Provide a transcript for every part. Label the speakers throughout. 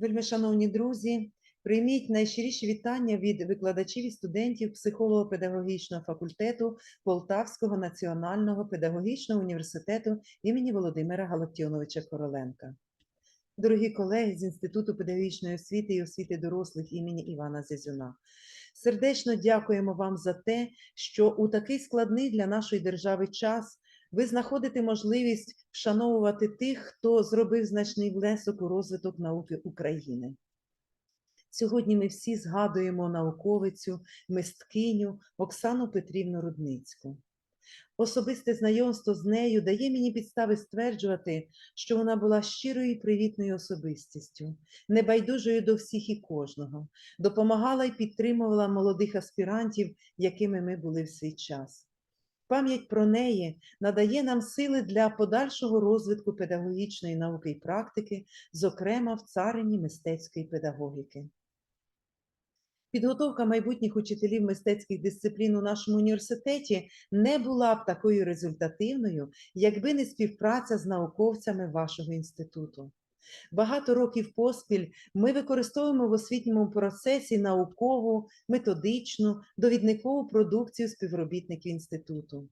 Speaker 1: Вельми шановні друзі, прийміть найщиріші вітання від викладачів і студентів психолого-педагогічного факультету Полтавського національного педагогічного університету імені Володимира Галактіоновича Короленка. Дорогі колеги з Інституту педагогічної освіти і освіти дорослих імені Івана Зязюна, сердечно дякуємо вам за те, що у такий складний для нашої держави час ви знаходите можливість вшановувати тих, хто зробив значний внесок у розвиток науки України. Сьогодні ми всі згадуємо науковицю, мисткиню Оксану Петрівну Рудницьку. Особисте знайомство з нею дає мені підстави стверджувати, що вона була щирою і привітною особистістю, небайдужою до всіх і кожного, допомагала і підтримувала молодих аспірантів, якими ми були в свій час. Пам'ять про неї надає нам сили для подальшого розвитку педагогічної науки і практики, зокрема в царині мистецької педагогіки. Підготовка майбутніх учителів мистецьких дисциплін у нашому університеті не була б такою результативною, якби не співпраця з науковцями вашого інституту. Багато років поспіль ми використовуємо в освітньому процесі наукову, методичну, довідникову продукцію співробітників інституту.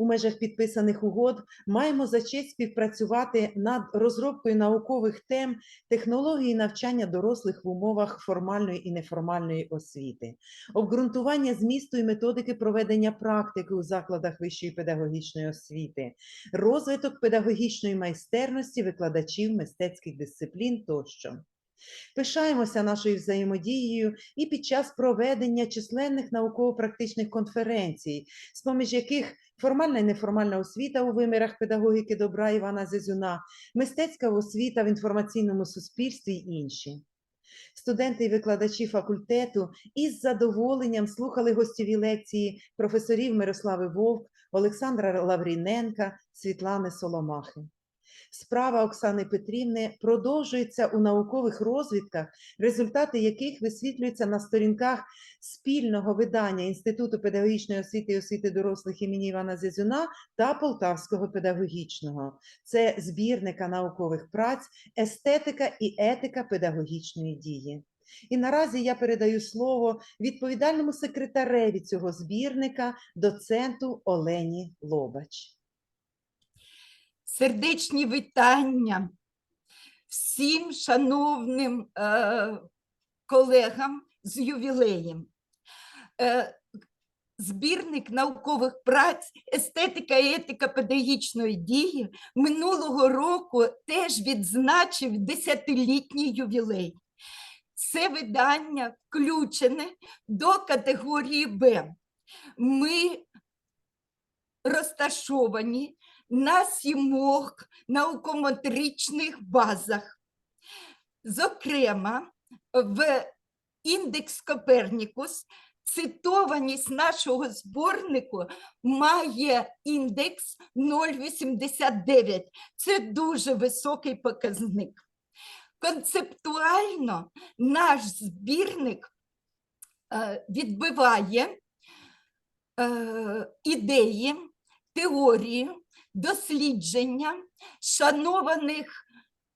Speaker 1: У межах підписаних угод. Маємо за честь співпрацювати над розробкою наукових тем технології навчання дорослих в умовах формальної і неформальної освіти, обґрунтування змісту і методики проведення практики у закладах вищої педагогічної освіти, розвиток педагогічної майстерності викладачів мистецьких дисциплін тощо. Пишаємося нашою взаємодією і під час проведення численних науково-практичних конференцій, з поміж яких формальна і неформальна освіта у вимірах педагогіки добра Івана Зезюна, мистецька освіта в інформаційному суспільстві й інші. Студенти і викладачі факультету із задоволенням слухали гостєві лекції професорів Мирослави Вовк, Олександра Лавріненка, Світлани Соломахи. Справа Оксани Петрівни продовжується у наукових розвідках, результати яких висвітлюються на сторінках спільного видання Інституту педагогічної освіти і освіти дорослих імені Івана Зязюна та Полтавського педагогічного. Це збірника наукових праць, естетика і етика педагогічної дії. І наразі я передаю слово відповідальному секретареві цього збірника, доценту Олені Лобач.
Speaker 2: Сердечні вітання всім шановним е, колегам з ювілеєм. Е, збірник наукових праць, естетика і етика педагогічної дії минулого року теж відзначив десятилітній ювілей. Це видання включене до категорії Б. Ми розташовані на сімох наукометричних базах. Зокрема, в індекс Копернікус цитованість нашого зборнику має індекс 0,89. Це дуже високий показник. Концептуально наш збірник е, відбиває е, ідеї, теорії, дослідження шанованих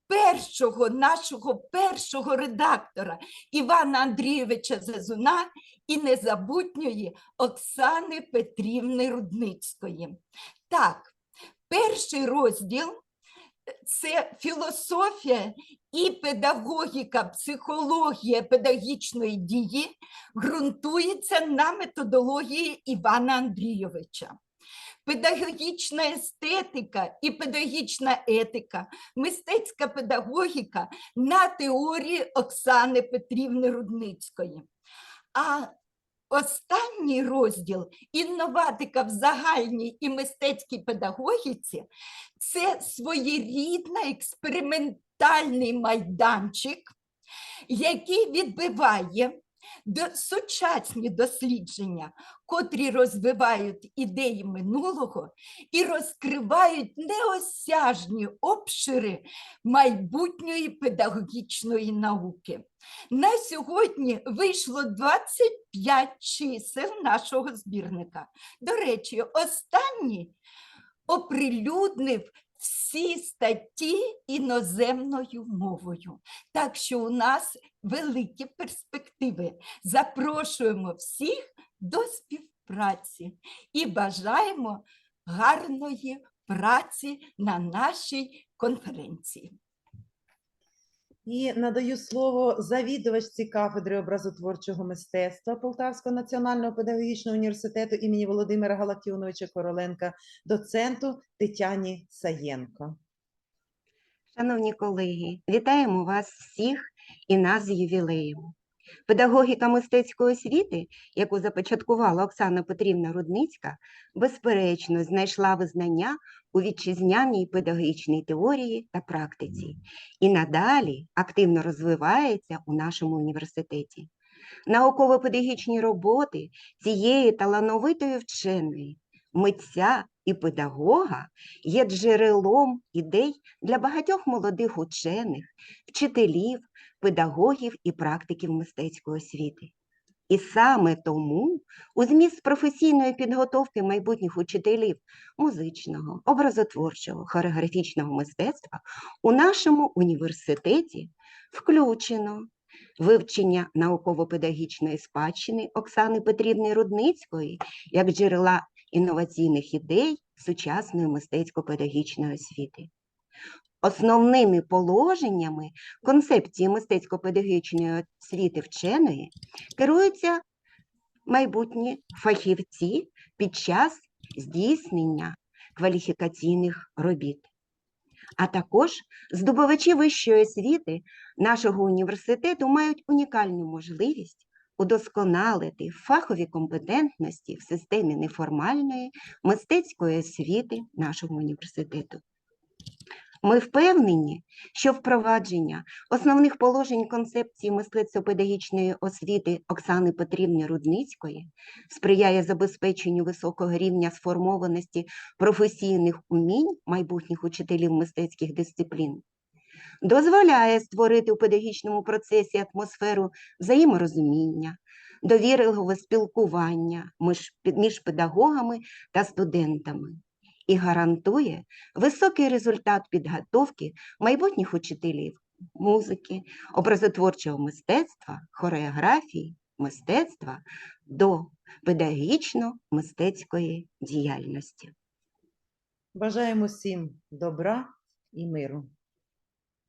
Speaker 2: першого нашого першого редактора Івана Андрійовича Зазуна і незабутньої Оксани Петрівни Рудницької. Так, перший розділ це філософія і педагогіка, психологія педагогічної дії ґрунтується на методології Івана Андрійовича педагогічна естетика і педагогічна етика, мистецька педагогіка на теорії Оксани Петрівни Рудницької. А останній розділ інноватика в загальній і мистецькій педагогіці це своєрідний експериментальний майданчик, який відбиває сучасні дослідження, котрі розвивають ідеї минулого і розкривають неосяжні обшири майбутньої педагогічної науки. На сьогодні вийшло 25 чисел нашого збірника. До речі, останній оприлюднив всі статті іноземною мовою. Так що у нас великі перспективи. Запрошуємо всіх до співпраці і бажаємо гарної праці на нашій конференції.
Speaker 1: І надаю слово завідувачці кафедри образотворчого мистецтва Полтавського національного педагогічного університету імені Володимира Галактіоновича Короленка, доценту Тетяні Саєнко.
Speaker 3: Шановні колеги, вітаємо вас всіх і нас з ювілеєм. Педагогіка мистецької освіти, яку започаткувала Оксана Петрівна Рудницька, безперечно знайшла визнання у вітчизняній педагогічній теорії та практиці і надалі активно розвивається у нашому університеті. Науково-педагогічні роботи цієї талановитої вченої, митця і педагога є джерелом ідей для багатьох молодих учених, вчителів, педагогів і практиків мистецької освіти. І саме тому у зміст професійної підготовки майбутніх учителів музичного, образотворчого, хореографічного мистецтва у нашому університеті включено вивчення науково-педагогічної спадщини Оксани Петрівни Рудницької як джерела інноваційних ідей сучасної мистецько-педагогічної освіти. Основними положеннями концепції мистецько-педагогічної освіти вченої керуються майбутні фахівці під час здійснення кваліфікаційних робіт. А також здобувачі вищої освіти нашого університету мають унікальну можливість удосконалити фахові компетентності в системі неформальної мистецької освіти нашого університету. Ми впевнені, що впровадження основних положень концепції мистецтво-педагогічної освіти Оксани Петрівни Рудницької сприяє забезпеченню високого рівня сформованості професійних умінь майбутніх учителів мистецьких дисциплін, дозволяє створити у педагогічному процесі атмосферу взаєморозуміння, довірливого спілкування між педагогами та студентами і гарантує високий результат підготовки майбутніх учителів музики, образотворчого мистецтва, хореографії, мистецтва до педагогічно-мистецької діяльності.
Speaker 1: Бажаємо всім добра і миру.